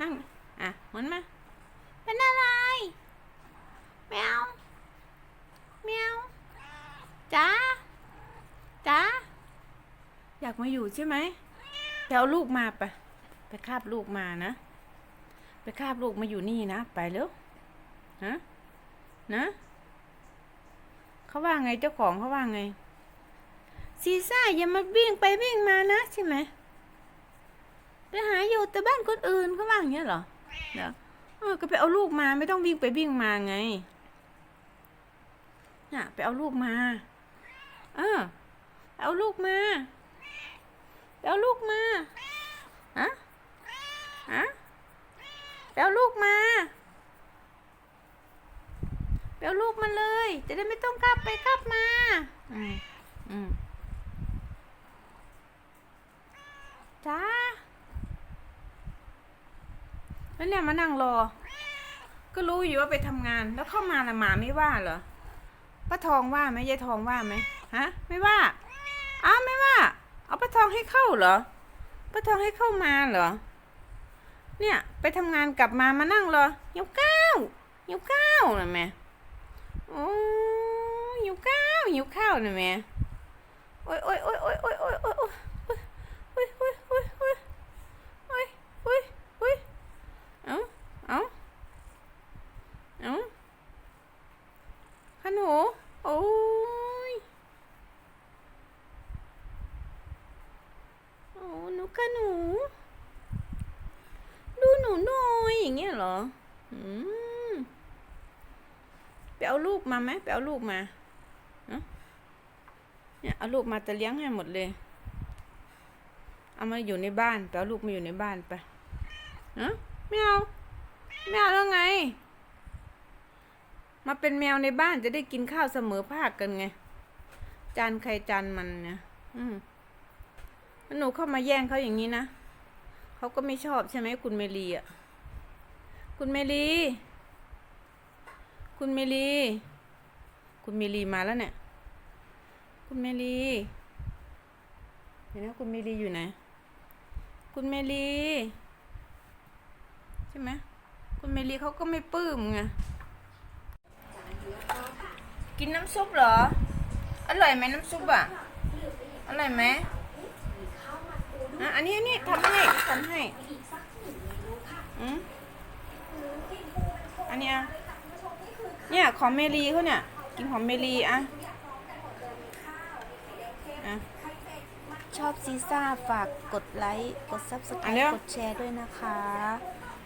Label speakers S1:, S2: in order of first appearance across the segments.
S1: นั่ง
S2: อะหมุนมา
S1: เป็นอะไรแมวแมวจ้าจ้าอยา
S2: กมาอยู่ใช่ไหมไปเอาลูกมาไปไปคาบลูกมานะ ไปคาบลูกมาอยู่นี่นะ ไปเร็วนะนะเขาว่าไงเจ้าของเขาว่าไงซีซ่าอย่ามาวิ่งไปวิ่งมานะใช่ไหม ไปหาอยู่แต่บ้านคนอื่นเขาว่าอย่างเงี้ยเหรอเดี๋ยวเออก็ไปเอาลูกมาไม่ต้องวิ่งไปวิ่งมาไงน่ะ ไปเอาลูกมา เออเอาลูกมาไปเอาลูกมาฮะฮะไปเอาลูกมาไปเอาลูกมาเลย จะได้ไม่ต้องกลับไปกลับมาอืมจ้า แล้วเนี่ยมานั่งรอ ก็รู้อยู่ว่าไปทำงาน แล้วเข้ามาละหมาไม่ว่าเหรอป้าทองว่าไหมยายทองว่าไหมฮะ ไม่ว่าอ้าวไม่ว่า เอาป้าทองให้เข้าเหรอป้าทองให้เข้ามาเหรอ เนี่ย ไปทำงานกลับมามานั่งรอหิวข้าวหิวข้าวนะแม่โอ้ยหิวข้าวหิวข้าวนะแม่โอ้ยโอ้ยโอ้ยโอ้ยโอ้ยโอ้ย นมโอ้ยโอ้หนูกะหนู ดูหนูหน่อยอย่างเงี้ยเหรออืมไปเอาลูกมาไหมไปเอาลูกมาเนอะเนี่ยเอาลูกมาจะเลี้ยงให้หมดเลย เอามาอยู่ในบ้านไปเอาลูกมาอยู่ในบ้านไปเนอะไม่เอา ไม่เอาแล้วไง มาเป็นแมวในบ้านจะได้กินข้าวเสมอภาคกันไง จานใครจานมันเนี่ยอืมหนูเข้ามาแย่งเขาอย่างนี้นะเขาก็ไม่ชอบใช่ไหมคุณเมลีอะ คุณเมลี คุณเมลี คุณเมลีมาแล้วเนี่ย คุณเมลีเห็นไหมคุณเมลีอยู่ไหน คุณเมลี ใช่ไหม คุณเมลีเขาก็ไม่ปลื้มไง กินน้ำซุปเหรอ อร่อยไหมน้ำซุปอะ อร่อยไหมอะอันนี้อันนี้ทำให้ทำให้อืมอันเนี้ยเนี่ยของเมลีเขาเนี่ย กินของเมลีอะอะ
S1: ชอบซีซ่าฝากกดไลค์ กดซับสไคร
S2: อะเร็ว
S1: ต์กดแชร์ด้วยนะคะ
S2: อะ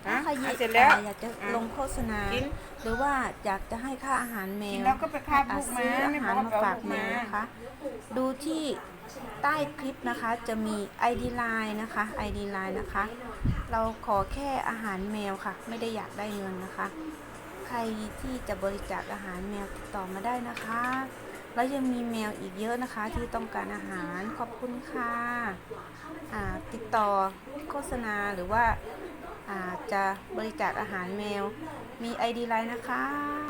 S1: ถ้าใคร
S2: อะเสร็จแล้ว
S1: อยากจะ
S2: อะ
S1: ลงโฆษณา
S2: กิน
S1: หรือว่าอยากจะให้ค่าอาหารแม
S2: กิน
S1: ว
S2: แล้วก็ไปคาบ
S1: อะ
S2: ลูกมา
S1: ซื้ออา
S2: ไม่
S1: หาร
S2: บอก
S1: มา
S2: ว่า
S1: ฝาก
S2: เอาลูก
S1: แม
S2: มา
S1: วนะคะ ดูที่ใต้คลิปนะคะจะมี ID Line นะคะ ID Line นะคะ เราขอแค่อาหารแมวค่ะ ไม่ได้อยากได้เงินนะคะ ใครที่จะบริจาคอาหารแมวติดต่อมาได้นะคะ แล้วยังมีแมวอีกเยอะนะคะ ที่ต้องการอาหารขอบคุณค่ะอ่าติดต่อโฆษณาหรือว่าอ่า จะบริจาคอาหารแมว มี ID ไลน์นะคะ